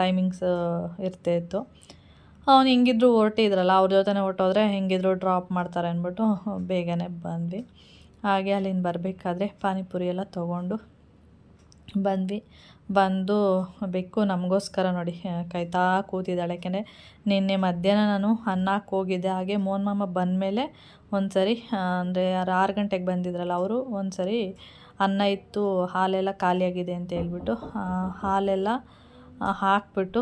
ಟೈಮಿಂಗ್ಸ್ ಇರ್ತಾಯಿತ್ತು ಅವ್ನು ಹೆಂಗಿದ್ರು ಹೊರಟಿದ್ರಲ್ಲ ಅವ್ರ ಜೊತೆನೇ ಹೊರಟೋದ್ರೆ ಹೆಂಗಿದ್ರು ಡ್ರಾಪ್ ಮಾಡ್ತಾರೆ ಅಂದ್ಬಿಟ್ಟು ಬೇಗನೆ ಬಂದ್ವಿ. ಹಾಗೆ ಅಲ್ಲಿಂದ ಬರಬೇಕಾದ್ರೆ ಪಾನಿಪುರಿ ಎಲ್ಲ ತೊಗೊಂಡು ಬಂದ್ವಿ. ಬಂದು ಬೆಕ್ಕು ನಮಗೋಸ್ಕರ ನೋಡಿ ಕೈತಾ ಕೂತಿದ್ದಾಳೆ. ಯಾಕೆಂದರೆ ನಿನ್ನೆ ಮಧ್ಯಾಹ್ನ ನಾನು ಅನ್ನಕ್ಕೆ ಹೋಗಿದ್ದೆ. ಹಾಗೆ ಮೋನ್ ಮಾಮ ಬಂದಮೇಲೆ ಒಂದು ಸರಿ ಅಂದರೆ ಆರು ಗಂಟೆಗೆ ಬಂದಿದ್ರಲ್ಲ ಅವರು ಒಂದು ಸರಿ ಅನ್ನ ಇತ್ತು, ಹಾಲೆಲ್ಲ ಖಾಲಿಯಾಗಿದೆ ಅಂತ ಹೇಳ್ಬಿಟ್ಟು ಹಾಲೆಲ್ಲ ಹಾಕ್ಬಿಟ್ಟು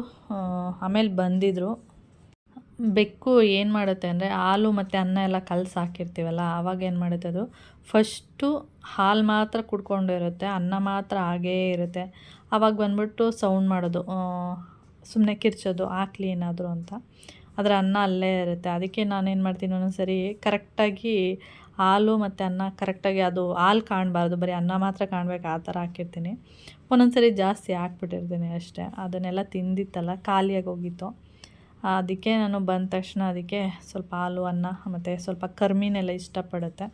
ಆಮೇಲೆ ಬಂದಿದ್ದರು ಬೆಕ್ಕು ಏನು ಮಾಡುತ್ತೆ ಅಂದರೆ ಹಾಲು ಮತ್ತು ಅನ್ನ ಎಲ್ಲ ಕಲಸಿ ಹಾಕಿರ್ತೀವಲ್ಲ, ಆವಾಗ ಏನು ಮಾಡುತ್ತೆ ಅದು? ಫಸ್ಟು ಹಾಲು ಮಾತ್ರ ಕುಡ್ಕೊಂಡಿರುತ್ತೆ ಅನ್ನ ಮಾತ್ರ ಹಾಗೇ ಇರುತ್ತೆ. ಆವಾಗ ಬಂದ್ಬಿಟ್ಟು ಸೌಂಡ್ ಮಾಡೋದು ಸುಮ್ಮನೆ ಕಿರ್ಚೋದು, ಹಾಕ್ಲಿ ಏನಾದರೂ ಅಂತ. ಆದರೆ ಅನ್ನ ಅಲ್ಲೇ ಇರುತ್ತೆ. ಅದಕ್ಕೆ ನಾನೇನು ಮಾಡ್ತೀನಿ ಒಂದೊಂದು ಸರಿ ಕರೆಕ್ಟಾಗಿ ಹಾಲು ಮತ್ತು ಅನ್ನ ಕರೆಕ್ಟಾಗಿ ಅದು ಹಾಲು ಕಾಣಬಾರ್ದು, ಬರೀ ಅನ್ನ ಮಾತ್ರ ಕಾಣಬೇಕು, ಆ ಥರ ಹಾಕಿರ್ತೀನಿ. ಒಂದೊಂದ್ಸರಿ ಜಾಸ್ತಿ ಹಾಕ್ಬಿಟ್ಟಿರ್ತೀನಿ ಅಷ್ಟೇ. ಅದನ್ನೆಲ್ಲ ತಿಂದಿತ್ತಲ್ಲ, ಖಾಲಿಯಾಗಿ ಹೋಗಿತ್ತು. ಅದಕ್ಕೆ ನಾನು ಬಂದ ತಕ್ಷಣ ಅದಕ್ಕೆ ಸ್ವಲ್ಪ ಹಾಲು, ಅನ್ನ ಮತ್ತು ಸ್ವಲ್ಪ ಕರ್ಮಿನೆಲ್ಲ ಇಷ್ಟಪಡುತ್ತೆ.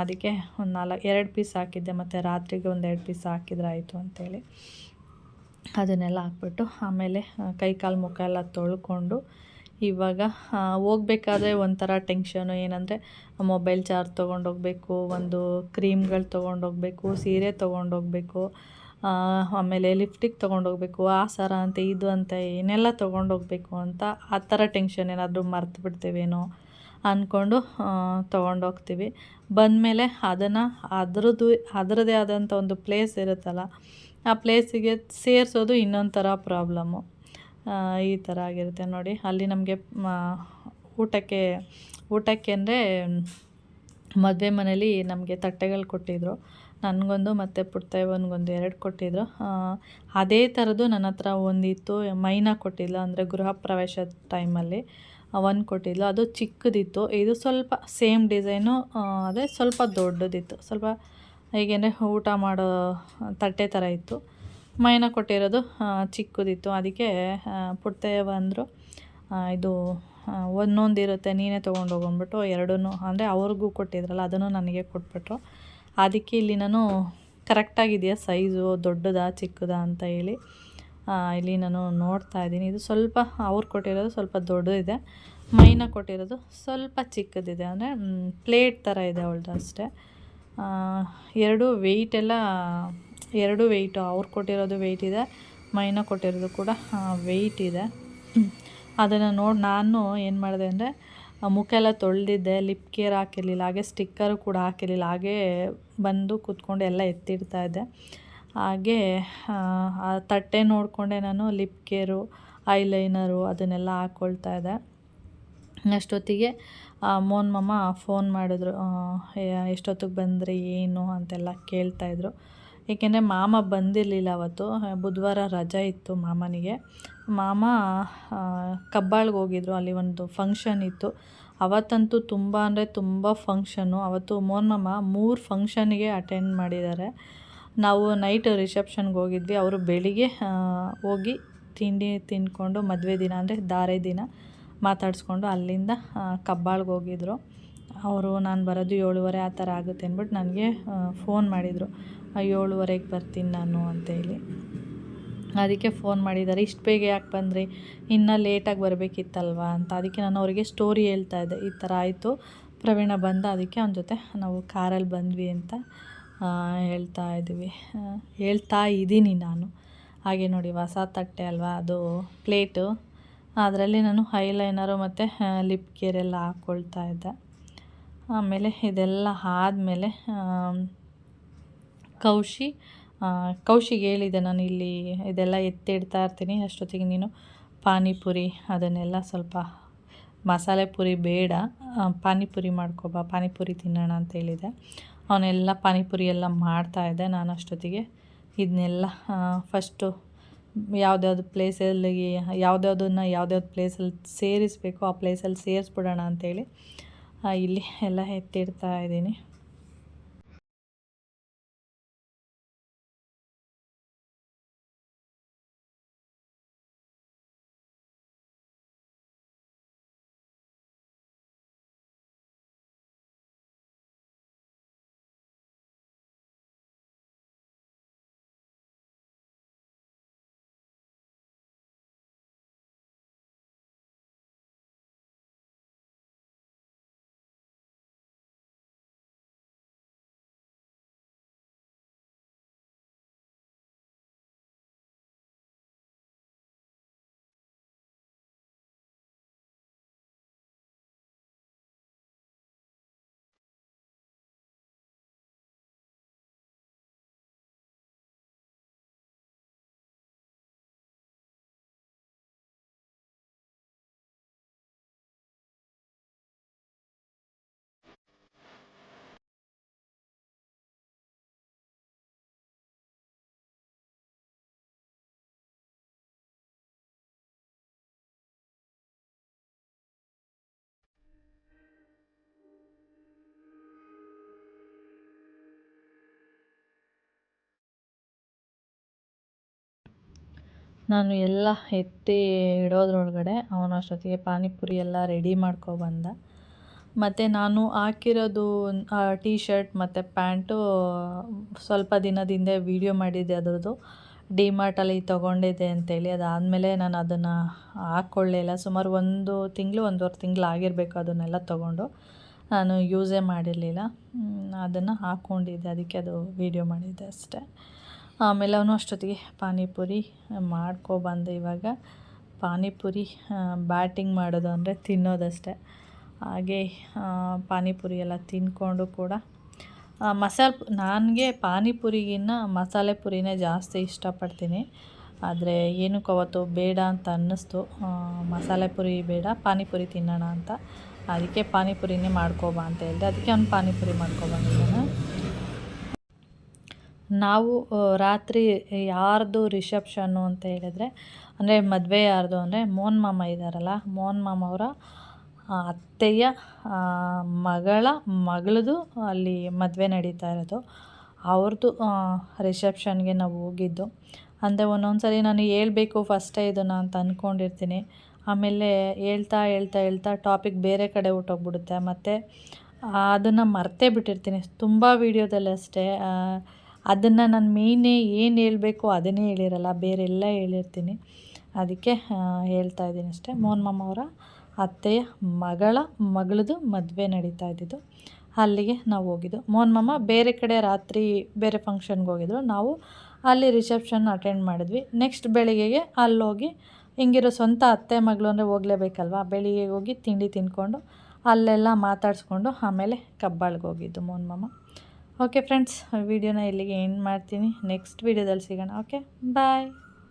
ಅದಕ್ಕೆ ಒಂದು ನಾಲ್ಕು, ಎರಡು ಪೀಸ್ ಹಾಕಿದ್ದೆ, ಮತ್ತು ರಾತ್ರಿಗೆ ಒಂದು ಎರಡು ಪೀಸ್ ಹಾಕಿದ್ರೆ ಆಯಿತು ಅಂಥೇಳಿ ಅದನ್ನೆಲ್ಲ ಹಾಕ್ಬಿಟ್ಟು ಆಮೇಲೆ ಕೈ ಕಾಲು ಮುಖ ಎಲ್ಲ ತೊಳ್ಕೊಂಡು ಇವಾಗ ಹೋಗಬೇಕಾದ್ರೆ ಒಂಥರ ಟೆನ್ಷನು ಏನಂದರೆ ಮೊಬೈಲ್ ಚಾರ್ಜ್ ತೊಗೊಂಡೋಗ್ಬೇಕು, ಒಂದು ಕ್ರೀಮ್ಗಳು ತೊಗೊಂಡೋಗ್ಬೇಕು, ಸೀರೆ ತೊಗೊಂಡೋಗ್ಬೇಕು ಆಮೇಲೆ ಲಿಫ್ಟಿಗೆ ತೊಗೊಂಡೋಗ್ಬೇಕು, ಆ ಸರ ಅಂತ, ಇದು ಅಂತ, ಏನೆಲ್ಲ ತೊಗೊಂಡೋಗ್ಬೇಕು ಅಂತ ಆ ಥರ ಟೆನ್ಷನ್ ಏನಾದರೂ ಮರ್ತು ಬಿಡ್ತೇವೇನೋ ಅಂದ್ಕೊಂಡು ತೊಗೊಂಡೋಗ್ತೀವಿ. ಬಂದಮೇಲೆ ಅದನ್ನು, ಅದರದ್ದು ಅದರದೇ ಆದಂಥ ಒಂದು ಪ್ಲೇಸ್ ಇರುತ್ತಲ್ಲ, ಆ ಪ್ಲೇಸಿಗೆ ಸೇರಿಸೋದು ಇನ್ನೊಂಥರ ಥರ ಪ್ರಾಬ್ಲಮ್ಮು ಈ ಥರ ಆಗಿರುತ್ತೆ ನೋಡಿ. ಅಲ್ಲಿ ನಮಗೆ ಊಟಕ್ಕೆ ಊಟಕ್ಕೆ ಅಂದರೆ ಮದುವೆ ಮನೇಲಿ ನಮಗೆ ತಟ್ಟೆಗಳು ಕೊಟ್ಟಿದ್ದರು ನನಗೊಂದು ಮತ್ತು ಪುಟ್ಟವ್ವನಿಗೊಂದು ಎರಡು ಕೊಟ್ಟಿದ್ರು. ಅದೇ ಥರದ್ದು ನನ್ನ ಹತ್ರ ಒಂದಿತ್ತು, ಮೈನಾ ಕೊಟ್ಟಿಲ್ಲ ಅಂದರೆ ಗೃಹ ಪ್ರವೇಶ ಟೈಮಲ್ಲಿ ಒಂದು ಕೊಟ್ಟಿದ್ಲು. ಅದು ಚಿಕ್ಕದಿತ್ತು. ಇದು ಸ್ವಲ್ಪ ಸೇಮ್ ಡಿಸೈನು ಅದೇ ಸ್ವಲ್ಪ ದೊಡ್ಡದಿತ್ತು. ಸ್ವಲ್ಪ, ಹೇಗೆಂದರೆ ಊಟ ಮಾಡೋ ತಟ್ಟೆ ಥರ ಇತ್ತು. ಮೈನಾ ಕೊಟ್ಟಿರೋದು ಚಿಕ್ಕದಿತ್ತು. ಅದಕ್ಕೆ ಪುಟ್ಟಯ್ಯವ ಬಂದರು. ಇದು ಒಂದೊಂದು ಇರುತ್ತೆ, ನೀನೇ ತೊಗೊಂಡು ಹೋಗೊಂಬಿಟ್ಟು ಎರಡೂ ಅಂದರೆ ಅವ್ರಿಗೂ ಕೊಟ್ಟಿದ್ರಲ್ಲ, ಅದನ್ನು ನನಗೆ ಕೊಟ್ಬಿಟ್ರು. ಅದಕ್ಕೆ ಇಲ್ಲಿ ನಾನು ಕರೆಕ್ಟಾಗಿದೆಯಾ ಸೈಜು ದೊಡ್ಡದಾ, ಚಿಕ್ಕದಾ ಅಂತ ಹೇಳಿ ಇಲ್ಲಿ ನಾನು ನೋಡ್ತಾ ಇದ್ದೀನಿ. ಇದು ಸ್ವಲ್ಪ, ಅವ್ರು ಕೊಟ್ಟಿರೋದು ಸ್ವಲ್ಪ ದೊಡ್ಡದಿದೆ. ಮೈನ ಕೊಟ್ಟಿರೋದು ಸ್ವಲ್ಪ ಚಿಕ್ಕದಿದೆ. ಅಂದರೆ ಪ್ಲೇಟ್ ಥರ ಇದೆ ಅವಳದು ಅಷ್ಟೇ. ಎರಡು ವೆಯ್ಟ್ ಎಲ್ಲ ಎರಡು ವೆಯ್ಟು ಅವ್ರು ಕೊಟ್ಟಿರೋದು ವೆಯ್ಟ್ ಇದೆ ಮೈನ ಕೊಟ್ಟಿರೋದು ಕೂಡ ವೆಯ್ಟ್ ಇದೆ. ಅದನ್ನು ನೋಡಿ ನಾನು ಏನು ಮಾಡಿದೆ ಅಂದರೆ ಮುಖ ಎಲ್ಲ ತೊಳೆದಿದ್ದೆ ಲಿಪ್ ಕೇರ್ ಹಾಕಿರಲಿಲ್ಲ ಹಾಗೆ ಸ್ಟಿಕ್ಕರು ಕೂಡ ಹಾಕಿರಲಿಲ್ಲ ಹಾಗೇ ಬಂದು ಕೂತ್ಕೊಂಡು ಎಲ್ಲ ಎತ್ತಿಡ್ತಾ ಇದ್ದೆ. ಹಾಗೆ ಆ, ತಟ್ಟೆ ನೋಡಿಕೊಂಡೆ ನಾನು ಲಿಪ್ ಕೇರು ಐಲೈನರು ಅದನ್ನೆಲ್ಲ ಹಾಕ್ಕೊಳ್ತಾ ಇದ್ದೆ. ಅಷ್ಟೊತ್ತಿಗೆ ಮೋನ್ ಮಮ್ಮ ಮಾಮ ಫೋನ್ ಮಾಡಿದ್ರು ಎಷ್ಟೊತ್ತಿಗೆ ಬಂದ್ರಿ ಏನು ಅಂತೆಲ್ಲ ಕೇಳ್ತಾಯಿದ್ರು ಏಕೆಂದರೆ ಮಾಮ ಬಂದಿರಲಿಲ್ಲ ಅವತ್ತು. ಬುಧವಾರ ರಜೆ ಇತ್ತು ಮಾಮನಿಗೆ. ಮಾಮ ಕಬ್ಬಾಳ್ಗೆ ಹೋಗಿದ್ರು. ಅಲ್ಲಿ ಒಂದು ಫಂಕ್ಷನ್ ಇತ್ತು. ಅವತ್ತಂತೂ ತುಂಬ ಅಂದರೆ ತುಂಬ ಫಂಕ್ಷನು ಅವತ್ತು ಮೋನ್ ಮಾಮ ಮೂರು ಫಂಕ್ಷನ್ಗೆ ಅಟೆಂಡ್ ಮಾಡಿದ್ದಾರೆ. ನಾವು ನೈಟ್ ರಿಸೆಪ್ಷನ್ಗೆ ಹೋಗಿದ್ವಿ. ಅವರು ಬೆಳಿಗ್ಗೆ ಹೋಗಿ ತಿಂಡಿ ತಿಂದ್ಕೊಂಡು ಮದುವೆ ದಿನ ಅಂದರೆ ಧಾರೆ ದಿನ ಮಾತಾಡಿಸ್ಕೊಂಡು ಅಲ್ಲಿಂದ ಕಬ್ಬಾಳ್ಗೆ ಹೋಗಿದ್ರು. ಅವರು, ನಾನು ಬರೋದು ಏಳುವರೆ, ಆ ಥರ ಆಗುತ್ತೆ ಅಂದ್ಬಿಟ್ಟು ನನಗೆ ಫೋನ್ ಮಾಡಿದರು. ಏಳುವರೆಗೆ ಬರ್ತೀನಿ ನಾನು ಅಂತೇಳಿ. ಅದಕ್ಕೆ ಫೋನ್ ಮಾಡಿದ್ದಾರೆ. ಇಷ್ಟು ಬೇಗ ಯಾಕೆ ಬಂದ್ರಿ? ಇನ್ನೂ ಲೇಟಾಗಿ ಬರಬೇಕಿತ್ತಲ್ವಾ ಅಂತ. ಅದಕ್ಕೆ ನಾನು ಅವರಿಗೆ ಸ್ಟೋರಿ ಹೇಳ್ತಾ ಇದ್ದೆ. ಈ ಥರ ಆಯಿತು. ಪ್ರವೀಣ ಬಂದ, ಅದಕ್ಕೆ ಅವನ ಜೊತೆ ನಾವು ಕಾರಲ್ಲಿ ಬಂದ್ವಿ ಅಂತ ಹೇಳ್ತಾ ಇದ್ದೀವಿ. ಹೇಳ್ತಾ ಇದ್ದೀನಿ ನಾನು. ಹಾಗೆ ನೋಡಿ, ಹೊಸ ತಟ್ಟೆ ಅಲ್ವಾ ಅದು ಪ್ಲೇಟು ಅದರಲ್ಲಿ ನಾನು ಐಲೈನರು ಮತ್ತು ಲಿಪ್ ಕೇರ್ ಎಲ್ಲ ಹಾಕ್ಕೊಳ್ತಾ ಇದ್ದೆ. ಆಮೇಲೆ ಇದೆಲ್ಲ ಆದಮೇಲೆ ಕೌಶಿ. ಕೌಶಿಗೆ ಹೇಳಿದೆ ನಾನು ಇಲ್ಲಿ ಇದೆಲ್ಲ ಎತ್ತಿಡ್ತಾ ಇರ್ತೀನಿ ಅಷ್ಟೊತ್ತಿಗೆ ನೀನು ಪಾನಿಪುರಿ ಅದನ್ನೆಲ್ಲ ಸ್ವಲ್ಪ ಮಸಾಲೆ ಪುರಿ ಬೇಡ ಪಾನಿಪುರಿ ಮಾಡ್ಕೊಬಾ ಪಾನಿಪುರಿ ತಿನ್ನೋಣ ಅಂತ ಹೇಳಿದೆ. ಅವನೆಲ್ಲ ಪಾನಿಪುರಿ ಎಲ್ಲ ಮಾಡ್ತಾಯಿದ್ದೆ ನಾನು ಅಷ್ಟೊತ್ತಿಗೆ ಇದನ್ನೆಲ್ಲ ಫಸ್ಟು ಯಾವುದ್ಯಾವ್ದು ಪ್ಲೇಸಲ್ಲಿ ಯಾವುದ್ಯಾವ್ದನ್ನ ಯಾವ್ದ್ಯಾವ್ದು ಪ್ಲೇಸಲ್ಲಿ ಸೇರಿಸಬೇಕು ಆ ಪ್ಲೇಸಲ್ಲಿ ಸೇರಿಸ್ಬಿಡೋಣ ಅಂತೇಳಿ ಆ, ಇಲ್ಲಿ ಎಲ್ಲ ಎತ್ತಿಡ್ತಾ ಇದ್ದೀನಿ. ನಾನು ಎಲ್ಲ ಎತ್ತಿ ಇಡೋದ್ರೊಳಗಡೆ ಅವನು ಅಷ್ಟೊತ್ತಿಗೆ ಪಾನಿಪುರಿ ಎಲ್ಲ ರೆಡಿ ಮಾಡ್ಕೊಬಂದ ಮತ್ತು ನಾನು ಹಾಕಿರೋದು ಟೀ ಶರ್ಟ್ ಮತ್ತು ಪ್ಯಾಂಟು ಸ್ವಲ್ಪ ದಿನದಿಂದ ವೀಡಿಯೋ ಮಾಡಿದ್ದೆ ಅದರದ್ದು. ಡಿಮಾರ್ಟಲ್ಲಿ ತೊಗೊಂಡಿದ್ದೆ ಅಂತೇಳಿ. ಅದಾದಮೇಲೆ ನಾನು ಅದನ್ನು ಹಾಕ್ಕೊಳ್ಳಿಲ್ಲ ಸುಮಾರು ಒಂದು ತಿಂಗಳು, ಒಂದೂವರೆ ತಿಂಗಳು ಆಗಿರಬೇಕು ಅದನ್ನೆಲ್ಲ ತೊಗೊಂಡು. ನಾನು ಯೂಸೇ ಮಾಡಿರಲಿಲ್ಲ. ಅದನ್ನು ಹಾಕ್ಕೊಂಡಿದ್ದೆ ಅದಕ್ಕೆ ಅದು ವೀಡಿಯೋ ಮಾಡಿದ್ದೆ ಅಷ್ಟೇ. ಆಮೇಲೆ ಅವನು ಅಷ್ಟೊತ್ತಿಗೆ ಪಾನಿಪುರಿ ಮಾಡ್ಕೊಬಂದೆ ಇವಾಗ. ಪಾನಿಪುರಿ ಬ್ಯಾಟಿಂಗ್ ಮಾಡೋದು ಅಂದರೆ ತಿನ್ನೋದಷ್ಟೇ. ಹಾಗೆ ಪಾನಿಪುರಿ ಎಲ್ಲ ತಿಂದ್ಕೊಂಡು ಕೂಡ ಮಸಾಲೆ ನನಗೆ ಪಾನಿಪುರಿಗಿನ್ನ ಮಸಾಲೆ ಪುರಿನೇ ಜಾಸ್ತಿ ಇಷ್ಟಪಡ್ತೀನಿ. ಆದರೆ ಏನಕ್ಕೆ ಅವತ್ತು ಬೇಡ ಅಂತ ಅನ್ನಿಸ್ತು. ಮಸಾಲೆ ಪುರಿ ಬೇಡ, ಪಾನಿಪುರಿ ತಿನ್ನೋಣ ಅಂತ. ಅದಕ್ಕೆ ಪಾನಿಪುರಿನೇ ಮಾಡ್ಕೊಬಾ ಅಂತ ಹೇಳಿದೆ. ಅದಕ್ಕೆ ಅವ್ನು ಪಾನಿಪುರಿ ಮಾಡ್ಕೊಬಂದಿದ್ದಾನೆ ನಾವು ರಾತ್ರಿ ಯಾರ್ದು ರಿಸೆಪ್ಷನ್ನು ಅಂತ ಹೇಳಿದರೆ, ಅಂದರೆ ಮದುವೆ ಯಾರ್ದು ಅಂದರೆ ಮೋಹನ್ ಮಾಮ ಇದ್ದಾರಲ್ಲ ಮೋಹನ್ ಮಾಮ ಅವರ ಅತ್ತೆಯ ಮಗಳ ಮಗಳದು ಅಲ್ಲಿ ಮದುವೆ ನಡೀತಾ ಇರೋದು. ಅವ್ರದ್ದು ರಿಸೆಪ್ಷನ್ಗೆ ನಾವು ಹೋಗಿದ್ದು. ಅಂದರೆ ಒಂದೊಂದು ಸರಿ ನಾನು ಹೇಳ್ಬೇಕು ಫಸ್ಟೇ ಇದನ್ನು ಅಂತ ಅಂದ್ಕೊಂಡಿರ್ತೀನಿ ಆಮೇಲೆ ಹೇಳ್ತಾ ಹೇಳ್ತಾ ಹೇಳ್ತಾ ಟಾಪಿಕ್ ಬೇರೆ ಕಡೆ ಹೊರ್ಟೋಗ್ಬಿಡುತ್ತೆ ಮತ್ತು ಅದನ್ನು ಮರ್ತೇ ಬಿಟ್ಟಿರ್ತೀನಿ. ತುಂಬ ವೀಡಿಯೋದಲ್ಲಿ ಅಷ್ಟೇ ಅದನ್ನು ನಾನು ಮೇಯ್ನೇ ಏನು ಹೇಳಬೇಕು ಅದನ್ನೇ ಹೇಳಿರಲ್ಲ, ಬೇರೆಲ್ಲ ಹೇಳಿರ್ತೀನಿ. ಅದಕ್ಕೆ ಹೇಳ್ತಾ ಇದ್ದೀನಿ ಅಷ್ಟೇ. ಮೋಹನ್ ಮಾಮ ಅವರ ಅತ್ತೆಯ ಮಗಳ ಮಗಳದು ಮದುವೆ ನಡೀತಾ ಇದ್ದಿದ್ದು. ಅಲ್ಲಿಗೆ ನಾವು ಹೋಗಿದ್ದು. ಮೋಹನ್ ಮಾಮ ಬೇರೆ ಕಡೆ ರಾತ್ರಿ ಬೇರೆ ಫಂಕ್ಷನ್ಗೆ ಹೋಗಿದ್ರು. ನಾವು ಅಲ್ಲಿ ರಿಸೆಪ್ಷನ್ ಅಟೆಂಡ್ ಮಾಡಿದ್ವಿ. ನೆಕ್ಸ್ಟ್ ಬೆಳಿಗ್ಗೆಗೆ ಅಲ್ಲೋಗಿ ಹಿಂಗಿರೋ ಸ್ವಂತ ಅತ್ತೆ ಮಗಳು ಅಂದರೆ ಹೋಗಲೇಬೇಕಲ್ವ? ಬೆಳಿಗ್ಗೆ ಹೋಗಿ ತಿಂಡಿ ತಿಂದ್ಕೊಂಡು ಅಲ್ಲೆಲ್ಲ ಮಾತಾಡಿಸ್ಕೊಂಡು ಆಮೇಲೆ ಕಬ್ಬಾಳ್ಗೆ ಹೋಗಿದ್ದು ಮೋಹನ್ ಮಾಮ. ಓಕೆ ಫ್ರೆಂಡ್ಸ್ ವೀಡಿಯೋನ ಇಲ್ಲಿಗೆ ಏನು ಮಾಡ್ತೀನಿ. ನೆಕ್ಸ್ಟ್ ವೀಡಿಯೋದಲ್ಲಿ ಸಿಗೋಣ. Okay bye